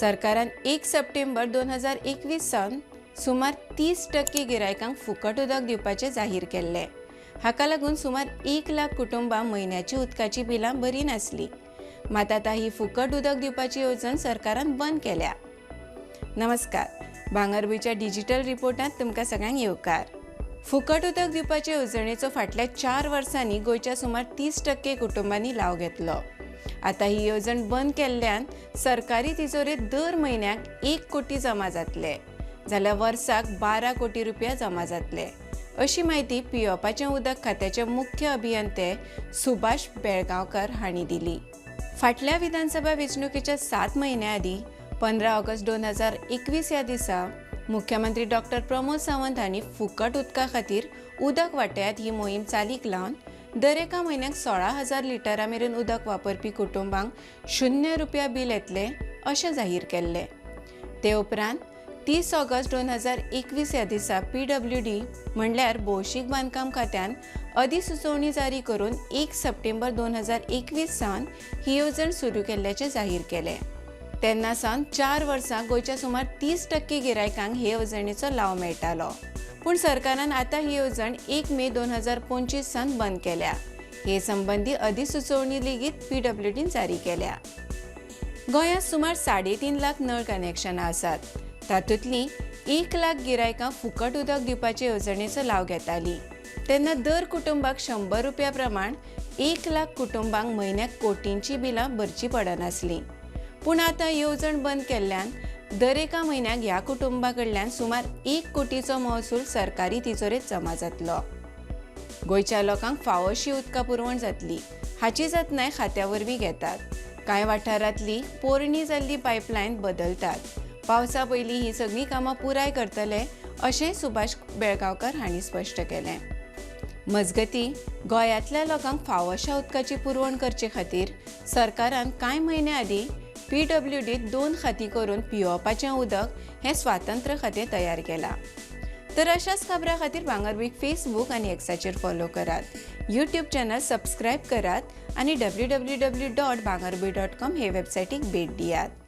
सरकारान एक सप्टेंबर दोन हजार एकवीस सावन सुमार तीस टक्के गिरायकांक फुकट उदक दिवपाचें जाहीर केल्लें. हाका लागून सुमार एक लाख कुटुंबां म्हयन्याची उदकाची बिलां बरी नासलीं. मात आतां ही फुकट उदक दिवपाची येवजण सरकारान बंद केल्या. नमस्कार. भांगरभूंयच्या डिजिटल रिपोर्टांत तुमकां सगळ्यांक येवकार. फुकट उदक दिवपाचे येवजणेचो फाटल्या चार वर्सांनी गोंयच्या सुमार तीस टक्के कुटुंबांनी लाव घेतलो. आतां ही येवजण बंद केल्ल्यान सरकारी तिजोरीत दर म्हयन्याक एक कोटी जमा जातले. जाल्यार वर्साक बारा कोटी रुपया जमा जातले. अशी माहिती पियेवपाचें उदक खात्याचे मुख्य अभियंते सुभाष बेळगांवकर हांणी दिली. फाटल्या विधानसभा वेंचणुकेच्या सात म्हयन्या आदीं पंदरा ऑगस्ट दोन हजार एकवीस ह्या दिसा मुख्यमंत्री डॉक्टर प्रमोद सावंत हांणी फुकट उदका खातीर उदक वांट्यात ही मोहीम चालीक लावन दर एका म्हयन्याक सोळा हजार लिटरा मेरेन उदक वापरपी कुटुंबांक शुन्य रुपया बील येतलें अशें जाहीर केल्लें. ते उपरांत तीस ऑगस्ट दोन हजार एकवीस ह्या दिसा पी डब्ल्यू डी म्हणल्यार भौशीक बांदकाम खात्यान अधिसुचोवणी जारी करून एक सप्टेंबर दोन हजार एकवीस सावन ही येवजण सुरू केल्ल्याचें जाहीर केलें. तेन्ना सावन चार वर्सां गोंयच्या सुमार तीस टक्के गिरायकांक हे येवजणेचो लाव मेळटालो. पूण सरकारान आतां ही येवजण एक मे दोन हजार पंचवीस सावन बंद केल्या. हे संबंदी अधिसुचोवणी लेगीत पी डब्ल्यू डीन जारी केल्या. गोंयांत सुमार साडे तीन लाख नळ कनेक्शनां आसात. तातूंतलीं एक लाख गिरायकां फुकट उदक दिवपाचे येवजणेचो लाव घेतालीं. तेन्ना दर कुटुंबाक शंबर रुपया प्रमाण एक लाख कुटुंबांक म्हयन्याक कोटींची बिलां भरची पडनासलीं. पूण आतां येवजण बंद केल्ल्यान दर एका म्हयन्याक ह्या कुटुंबा कडल्यान सुमार एक कोटीचो महसूल सरकारी तिजोरेत जमा जातलो. गोंयच्या लोकांक फावो अशी उदका पुरवण जातली. हाची जतनाय खात्या वरवीं घेतात. कांय वाठारांतली पोरणी जाल्ली पायपलायन बदलतात. पावसा पयलीं ही सगळीं कामां पुराय करतले अशेंय सुभाष बेळगांवकर हांणी स्पश्ट केलें. मजगती गोंयांतल्या लोकांक फावो अशा उदकाची पुरवण करचे खातीर सरकारान कांय म्हयने आदीं? पी डब्ल्यू डीत दोन खातीं करून पियोवपाचें उदक हें स्वातंत्र्य खातें तयार केलां. तर अशाच खबरां खातीर भांगरभूंय फेसबूक आनी एक्साचेर फॉलो करात. यूट्यूब चॅनल सबस्क्रायब करात आनी W W W dot Bhangarbhuin dot com हे वेबसायटीक भेट दियात.